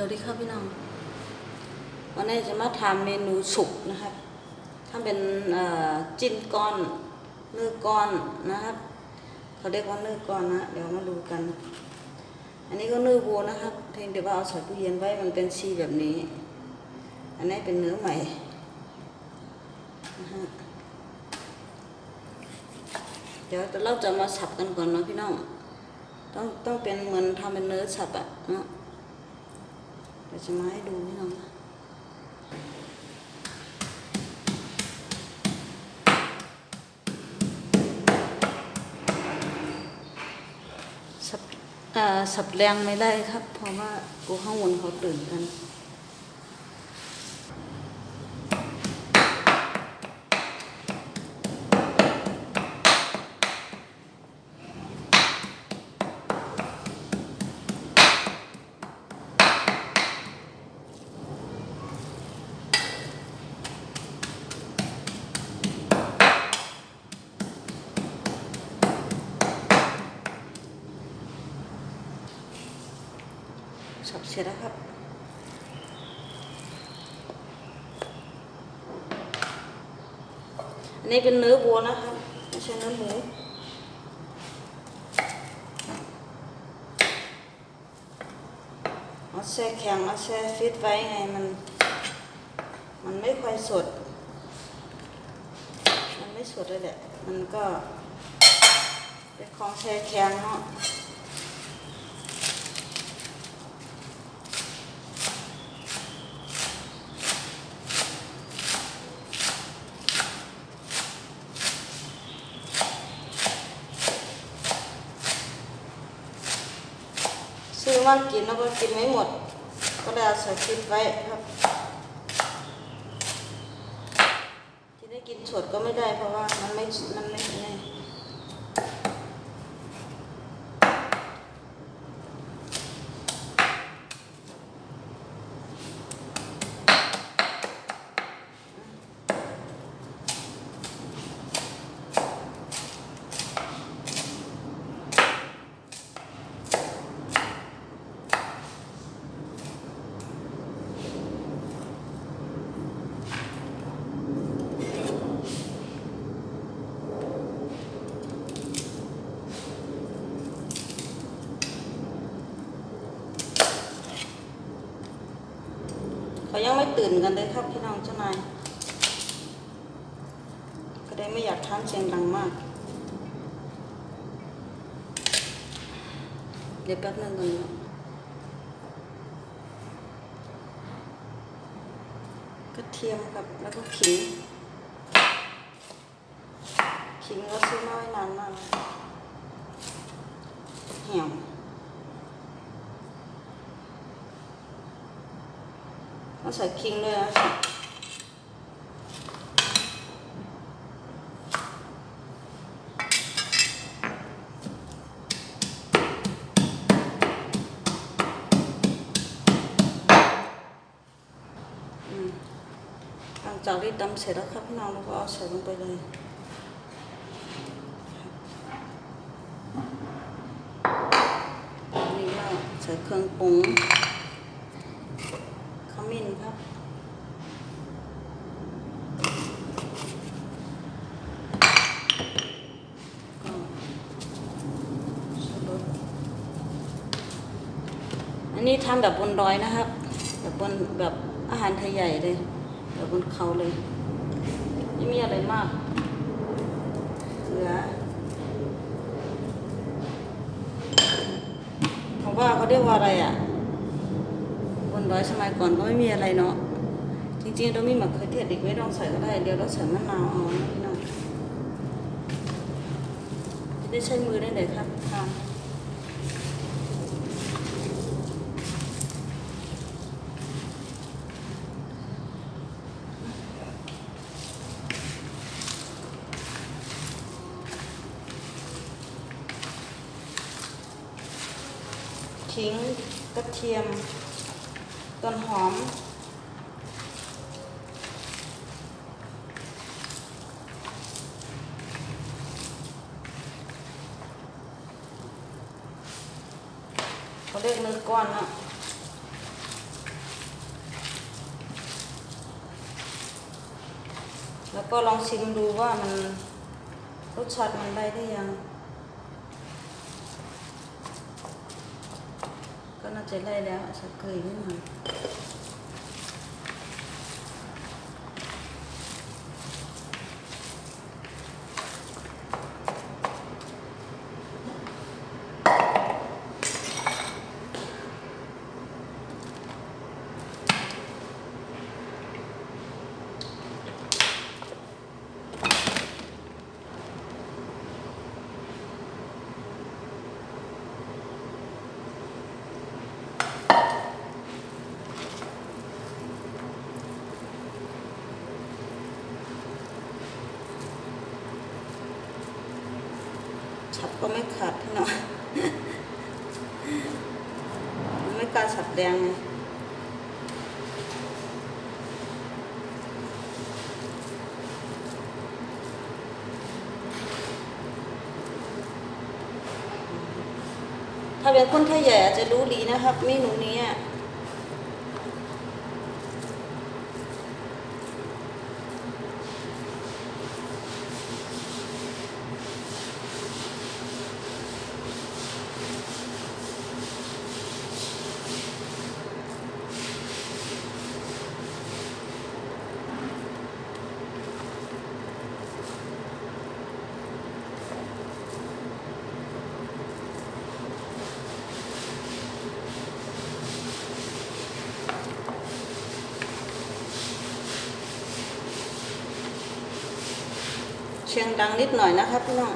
สวัสดีครับพี่น้อง วันนี้จะมาทำเมนูสุกนะครับทำเป็นจิ้นก้อนเนื้อก้อนนะครับ เขาเรียกว่าเนื้อก้อนนะเดี๋ยวมาดูกัน อันนี้ก็เนื้อวัวนะครับ เพียงแต่ว่าเอาใส่ตู้เย็นไว้มันเป็นชีแบบนี้ อันนี้เป็นเนื้อใหม่นะฮะเดี๋ยวเราจะมาสับกันก่อนเนาะพี่น้อง ต้องต้องเป็นเหมือนทำเป็นเนื้อสับอะเนาะ เดี๋ยวจะมาให้ดูนี่น้องสับแรงไม่ได้ครับ เพราะว่ากูข้างบนเขาตื่นกัน เสร็จแล้วครับอันนี้เป็นเนื้อวัวนะครับไม่ใช่เนื้อหมูเอาแช่แข็งเอาแช่ฟิตไว้ไงมัน มันไม่ค่อยสด มันไม่สดเลยแหละ มันก็เป็นของแช่แข็งเนาะ ซื้อมากินแล้วก็กินไม่หมด ก็เลยเอาใส่ชิปไว้ครับที่ได้กินสดก็ไม่ได้เพราะว่ามันไม่มันไม่ ตื่นกันเลยครับพี่น้องเจ้านายก็ได้ไม่อยากทำเสียงดังมาก เดี๋ยวแป๊บนึงก่อนนะกระเทียมกับแล้วก็ขิงขิงก็ซื้อมาไว้นานมากเหี่ยว ต้องใส่คิงด้วยนะอืมหลังจากที่ตำเสร็จแล้วครับพี่น้องเราก็เอาใส่ลงไปเลยนนี้ก็ใส่เครื่องปรุงขมิ้นครับ ก็ชูรส อันนี้ทำแบบบนดอยนะครับ แบบบนแบบอาหารไทยใหญ่เลย แบบบนเขาเลยไม่มีอะไรมากเหลือเขาว่าเขาเรียกว่าอะไรอะ บนดอยสมัยก่อนก็ไม่มีอะไรเนาะจริงๆเรามีมะเขือเทศอีกไม่ต้องใส่ก็ได้ เดี๋ยวเราใส่มะนาวเอานะพี่น้องจะได้ใช้มือได้เลยครับค่ะ ขิงกระเทียม ต้นหอม เขาเรียกเนื้อก้อนนะแล้วก็ลองชิมดูว่ามันรสชาติมันได้ได้ยัง ก็น่าจะได้แล้วอาจจะเคยนิดหน่ ไม่ขาดพี่น้องไม่กล้าฉับแดงไงถ้าเป็นคนไทยใหญ่อาจจะรู้ดีนะครับเมนูนี้ เชียงดังนิดหน่อยนะครับพี่น้อง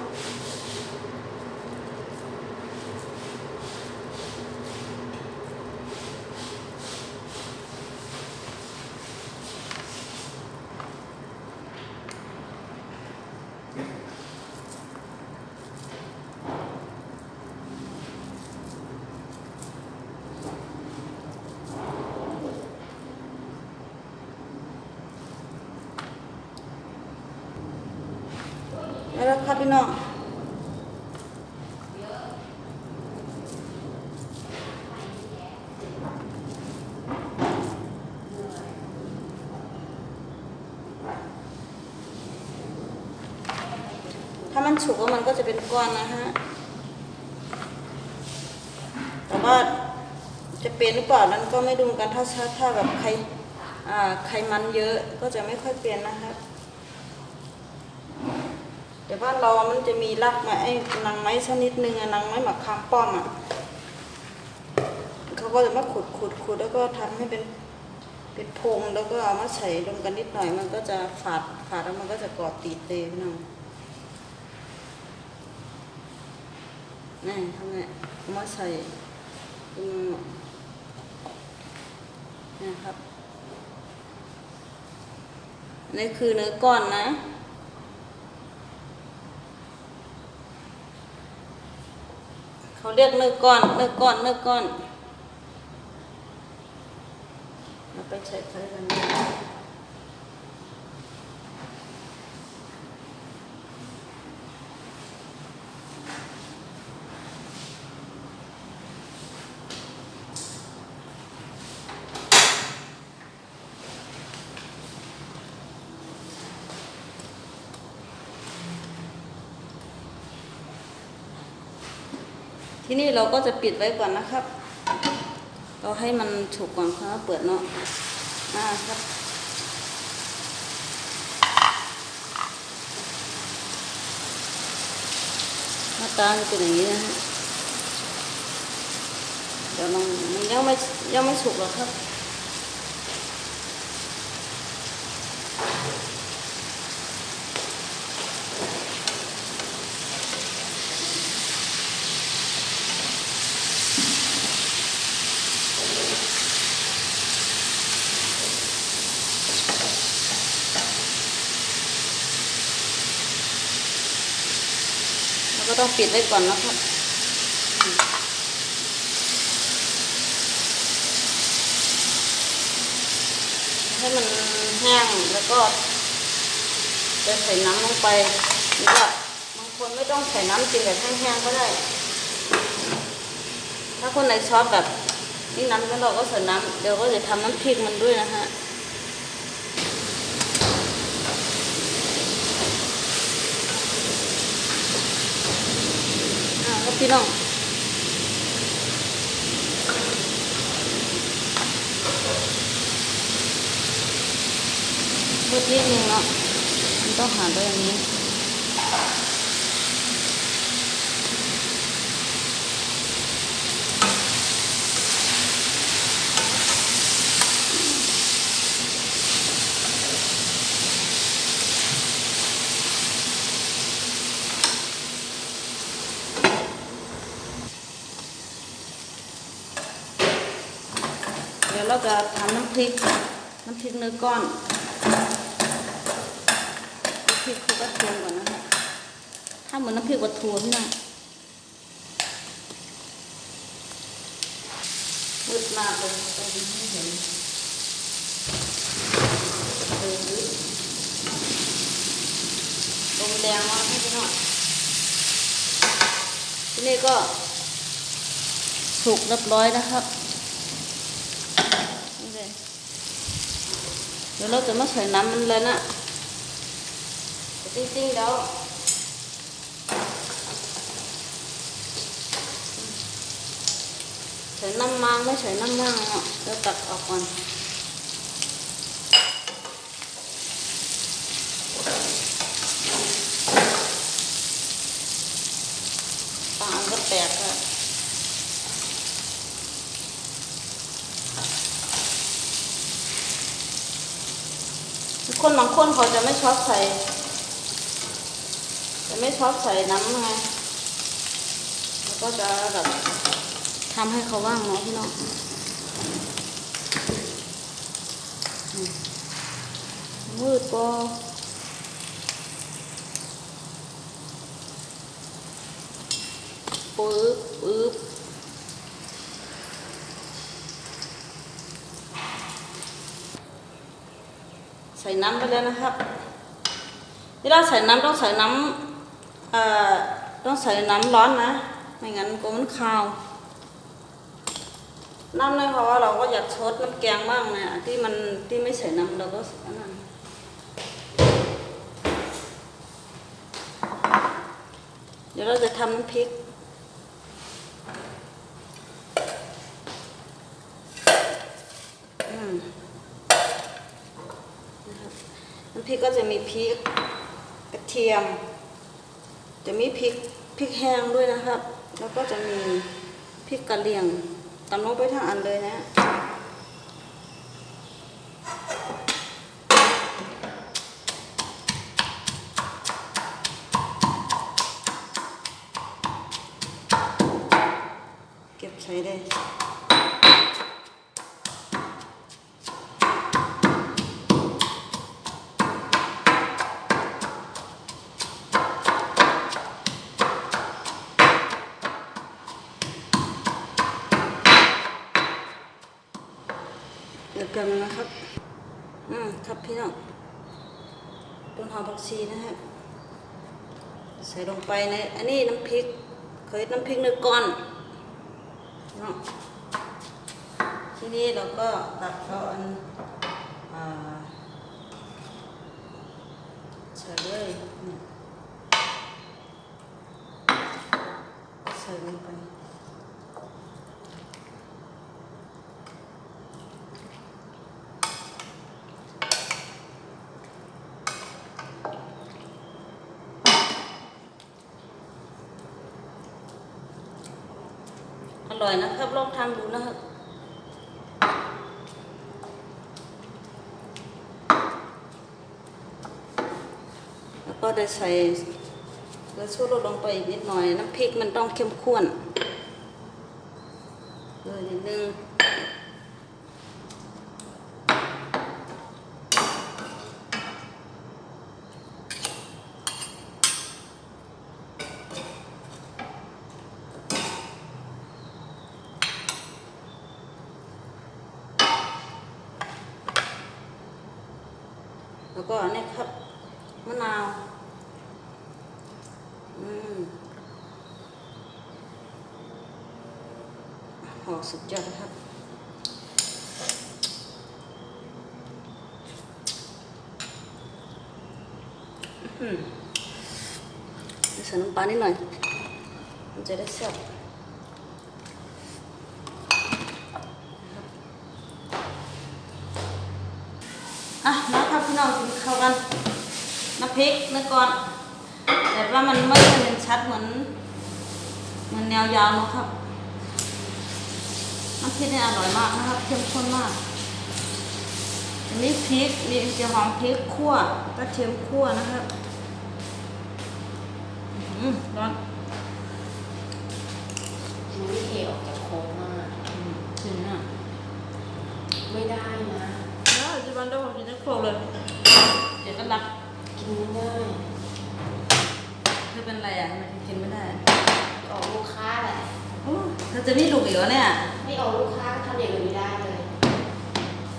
มันฉุกแล้วมันก็จะเป็นก้อนนะฮะ แต่ว่าจะเป็นหรือเปล่านั้นก็ไม่ดูกันถ้าถ้าแบบใครอ่าใครมันเยอะก็จะไม่ค่อยเป็นนะครับแต่บ้านเรามันจะมีรักไม้ไอ้นางไม้ชนิดหนึ่งอะนางไม้หมักคามป้อมอะเขาก็จะมาขุดขุดขุดแล้วก็ทำให้เป็นเป็นพงแล้วก็เอามาใส่รวมกันนิดหน่อย มันก็จะฝาดฝาดแล้วมันก็จะเกาะติดเลยพี่น้อง นี่ทำไงเอามาใส่นี่ครับนนี่คือเนื้อก้อนนะเขาเรียกเนื้อก้อนเนื้อก้อนเนื้อก้อนเราไปใช้ไฟกันนะ ที่นี่เราก็จะปิดไว้ก่อนนะครับ เราให้มันฉุกก่อนครับเปิดเนาะน่าครับหน้าตาจะเป็นอย่างนี้นะฮะเดี๋ยวมันยังไม่ยังไม่สุกหรอกครับ ต้องปิดไว้ก่อนนะครับให้มันแห้งแล้วก็จะใส่น้ำลงไปหรือว่าบางคนไม่ต้องใส่น้ำกินแบบแห้งๆก็ได้ ถ้าคนไหนชอบแบบนี่น้ำแล้วเราก็ใส่น้ำเดี๋ยวก็จะทำน้ำพริกมันด้วยนะฮะ พี่น้องมืดนิดนึงเนาะมันต้องหาด้วยอันนี้ เดี๋ยวเราจะทำน้ำพ ริก น้ำพริกเนื้อก้อนน้ำพริกคุกกระเทียมก่อนนะคะถ้าเหมือนน้ำพริกปลาทูพี่น้องมืดมากเลยตรงนี้ไม่เห็นเออลมแรงมากพี่น้องที่นี้ก็สุกเรียบร้อยนะครับ นี่เลยเดี๋ยวเราจะมาใส่น้ำมันเลยนะแต่จริงๆแล้วใส่น้ำมันไม่ใส่น้ำมันเนาะเราตักออกก่อนปางก็แตกอะ คนบางคน เขาจะไม่ชอบใส่จะไม่ชอบใส่น้ำไงแล้วก็จะแบบทำให้เขาว่างเนาะพี่น้องมมืดก็ปึ๊บปึ๊บ ใส่น้ำไปเลยนะครับเวลาใส่น้ำต้องใส่น้ำเอ่อต้องใส่น้ำร้อนนะ ไม่งั้นก็มันคาว น้ำเลยเพราะว่าเราก็อยากชดน้ำแกงบ้างนะที่มันที่ไม่ใส่น้ำเราก็อันนั้นเดี๋ยวเราจะทำน้ำพริก อืม นะครับน้ำพริ ก็จะมีพริกกระเทียม จะมีพริกพริกแห้งด้วยนะครับ แล้วก็จะมีพริกกระเหรี่ยงตำลงไปทั้งอันเลยนะเก็บใช้ได้ เดี๋ยวกันนะครับ อืมครับพี่น้องต้นหอมผัก ชีนะฮะใส่ลงไปในอันนี้น้ำพริกเคยน้ำพริกเนื้อก้อนเนาะทีนี้เราก็ตักเอาอันอใส่เลยใส่ลงไป ร่อยนะครับ ลองทำดูนะครับแล้วก็ได้ใส่กระชูรสลงไปอีกนิดหน่อย น้ำพริกมันต้องเข้มข้นเลยนิดนึง ก็อันนี้ครับมะนาว อืมหอมสุดยอดนะครับอืมใส่น้ำปลานิดหน่อย มันจะได้แซ่บอะมาครับ พี่น้องกินข้าวกันน้ำพริกเนื้อก่อน แต่ว่ามันไม่เห็นชัดเหมือนเหมือนแนวยาวเนอะครับน้ำพริกเนี่ยอร่อยมากนะครับเข้มข้นมากอันนี้พริกมีเจียวหอมพริกคั่วกระเทียมคั่วนะครับอืมร้อนมันไม่เทออกจากโค้งมากอืมถึงอะไม่ได้นะแล้วจีบันได้ผมกินทั้งโคกเลย เดี๋ยวก็รับกินไม่ได้ไม่เป็นไรอะทำไมถึงกินไม่ได้ออกลูกค้าแหละโอ้เธอจะไม่ลูกอีกเหรอเนี่ยไม่ออกลูกค้าทำอย่างอื่นไม่ได้เลย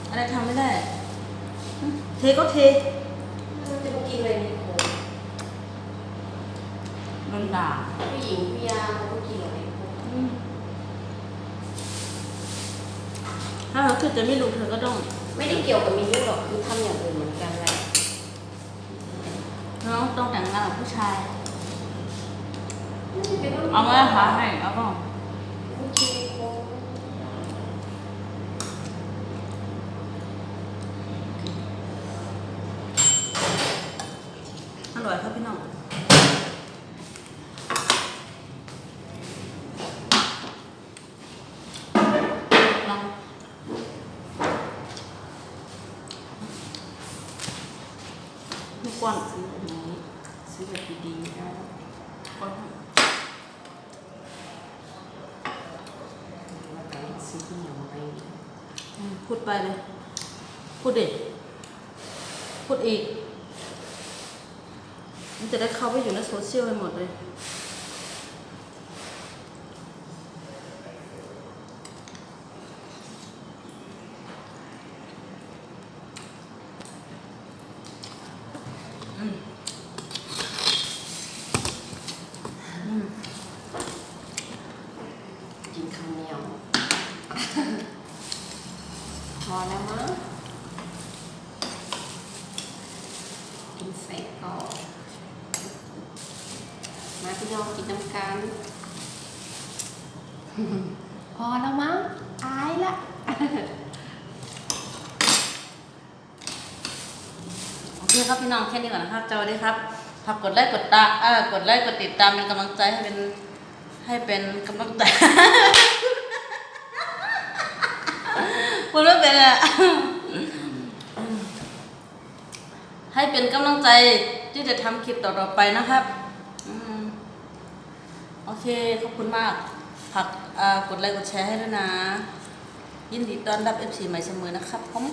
อะไรทำไม่ได้อืมเทก็เทมันจะมากินอะไรในโค้งโดนด่าผู้หญิงผู้ยาเขาก็กินอะไรในโค้งอืมถ้าเธอคือจะไม่ลูกเธอก็ต้อง ไม่ได้เกี่ยวกับมีลูกหรอกคือทำอย่างอื่นเหมือนกันแหละน้องต้องแต่งงานกับผู้ชายไม่จำเป็นต้องเอาไว้หาให้เอาก็ผู้กินในโค้งอร่อยครับพี่น้องลองลู กว้างซื้อแบบนี้ ซื้อแบบดีๆนะกว้างแล้วก็ซื้อที่เหนียวไปพูดไปเลย พูดเด็พูดอีก มันจะได้เข้าไปอยู่ในโซเชียลไปหมดเลย อืม อืม กินข้าวเหนียว พอแล้วมั้งกินเสร็จก็มาพี่น้องกินน้ำกัน พอแล้วมั้งอายละ โอเครับพี่น้องแค่นี้ก่อนนะครับสวัสดีครับฝากกดไลค์กดตามเออกดไลค์กดติดตามเป็นกำลังใจให้เป็นให้เป็นกำลังใจพูดไม่เป็นอะให้เป็นกำลังใจที่จะทำคลิปต่อๆไปนะครับอโอเคขอบคุณมากฝากกดไลค์กดแชร์ให้ด้วยนะ ยินดีต้อนรับ FC ใหม่เสมอนะครับผม